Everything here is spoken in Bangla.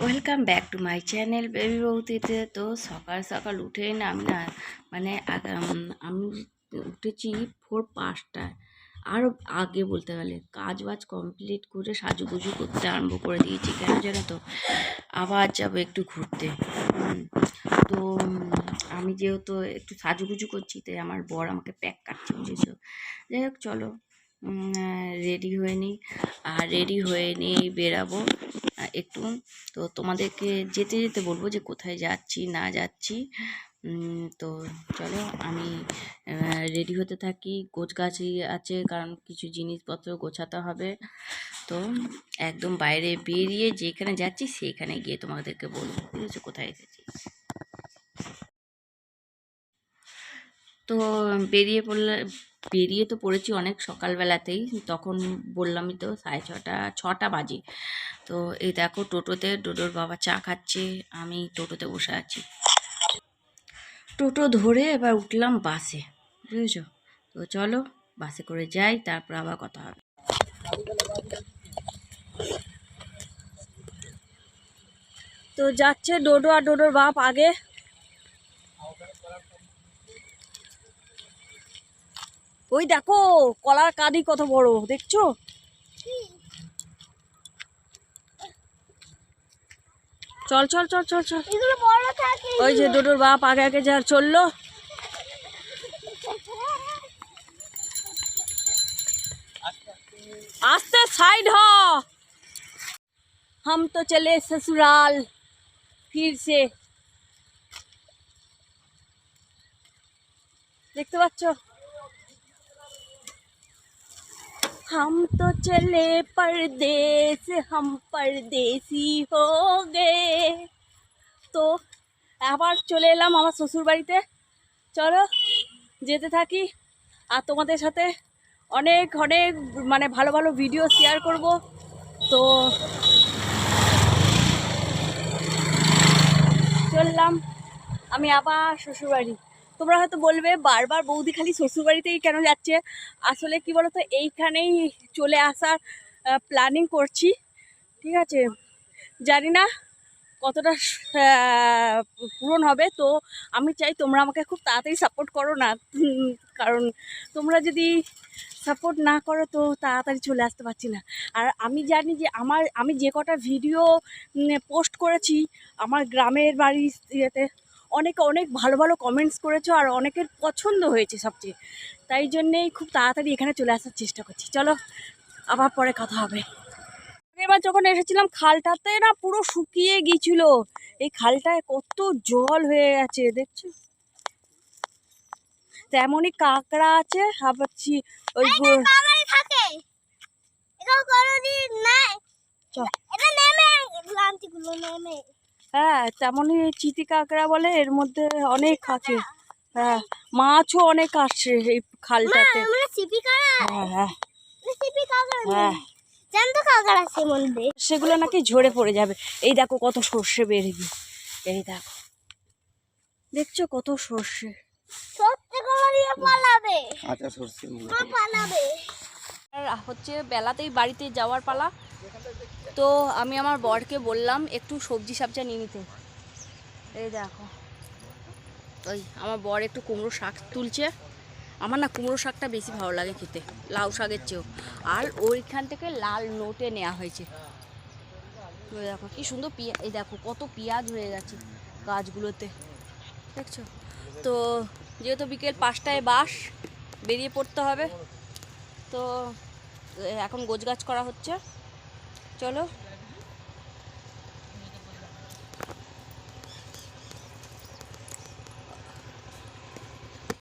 Welcome back to my channel baby বৌদিতে তো সকাল সকাল উঠেই না আমি না মানে আমি উঠেছি ভোর পাঁচটায় আরও আগে বলতে গেলে কাজ বাজ কমপ্লিট করে সাজুগুজু করতে আরম্ভ করে দিয়েছি, কেন জানো তো? আবার যাব একটু ঘুরতে। তো আমি যেহেতু একটু সাজুগুজু করছি, তাই আমার বর আমাকে প্যাক কাটছে, বুঝেছ? যাই হোক, চলো। রেডি হয়ে নিই। আর রেডি হয়ে নিয়েই বেরাবো একটু। তো তোমাদেরকে যেতে যেতে বলব যে কোথায় যাচ্ছি, না যাচ্ছি। তো চলো আমি রেডি হতে থাকি। গোছগাছি আছে, কারণ কিছু জিনিসপত্র গোছাতে হবে। তো একদম বাইরে বেরিয়ে যেখানে যাচ্ছি, সেখানে গিয়ে তোমাদেরকে বলব বুঝেছ কোথায় এসেছি তো বেরিয়ে পড়লে বেরিয়ে তো পড়েছি অনেক সকালবেলাতেই। তখন বললামই তো সাড়ে ছটা ছটা বাজে। তো এই দেখো টোটোতে, টোটোর বাবা চা খাচ্ছে, আমি টোটোতে বসে আছি। টোটো ধরে এবার উঠলাম বাসে, বুঝেছ? তো চলো বাসে করে যাই, তারপর আবার কথা হবে। তো যাচ্ছে ডোডো আর ডোডোর বাপ আগে। ওই দেখো কলার কাঁদি কত বড় দেখছো চল চল চল চল চল ওই যে ডোডোর বাপ আগে আগে যা চললো আস্তে সাইড হ हम तो चले ससुराल फिर से দেখতে পাচ্ছ हम तो चले परदेस हम परदेसी हो गए তো আবার চলে এলাম আমার শ্বশুর বাড়িতে চলো যেতে থাকি আর তোমাদের সাথে অনেক অনেক মানে ভালো ভালো ভিডিও শেয়ার করব তো চললাম আমি আবার শ্বশুরবাড়ি তোমরা হয়তো বলবে, বারবার বৌদি খালি শ্বশুরবাড়িতেই কেন যাচ্ছে? আসলে কি বলতো, এইখানেই চলে আসার প্ল্যানিং করছি। ঠিক আছে? জানি না কতটা পূরণ হবে, তো আমি চাই তোমরা আমাকে খুব তাড়াতাড়ি সাপোর্ট করো না। কারণ তোমরা যদি সাপোর্ট না করো, তো তাড়াতাড়ি চলে আসতে পারছি না। আর আমি জানি যে আমার, আমি যে কটা ভিডিও পোস্ট করেছি, আমার গ্রামের বাড়ি ইয়েতে অনেকে অনেক ভালো ভালো কমেন্টস করেছ আর অনেকের পছন্দ হয়েছে সবচেয়ে। তাই জন্যেই খুব তাড়াতাড়ি এখানে চলে আসার চেষ্টা করছি। চলো আবার পরে কথা হবে। এবার যখন এসেছিলাম খালটাতে না পুরো শুকিয়ে গিয়েছিল। এই খালটায় কত জল হয়ে গেছে দেখছ? তেমনই কাঁকড়া আছে আবার ছি- ওই থাকে। হ্যাঁ তেমনই চিতি কাঁকড়া বলে এর মধ্যে অনেক আছে। হ্যাঁ মাছও অনেক আসছে এই খালটাতে। হ্যাঁ হ্যাঁ। হ্যাঁ। সেগুলো নাকি ঝরে পড়ে যাবে। এই দেখো কত সর্ষে বেড়ে গিয়ে এই দেখো। দেখছ কত সর্ষে? পালাবে। আর হচ্ছে বেলাতেই বাড়িতে যাওয়ার পালা। তো আমি আমার বরকে বললাম, একটু সবজি সাবজা নিয়ে নিতে। এই দেখো। ওই আমার বর একটু কুমড়ো শাক তুলছে। আমার না কুমড়ো শাকটা বেশি ভালো লাগে খেতে, লাউ শাকের চেয়েও। আর ওইখান থেকে লাল নোটে নেওয়া হয়েছে। দেখো, কি সুন্দর পিয়া, এই দেখো, কত পেঁয়াজ হয়ে গেছে গাছগুলোতে। দেখছ? তো যেহেতু বিকেল পাঁচটায় বাস, বেরিয়ে পড়তে হবে। তো এখন গোছ গাছ করা হচ্ছে। চলো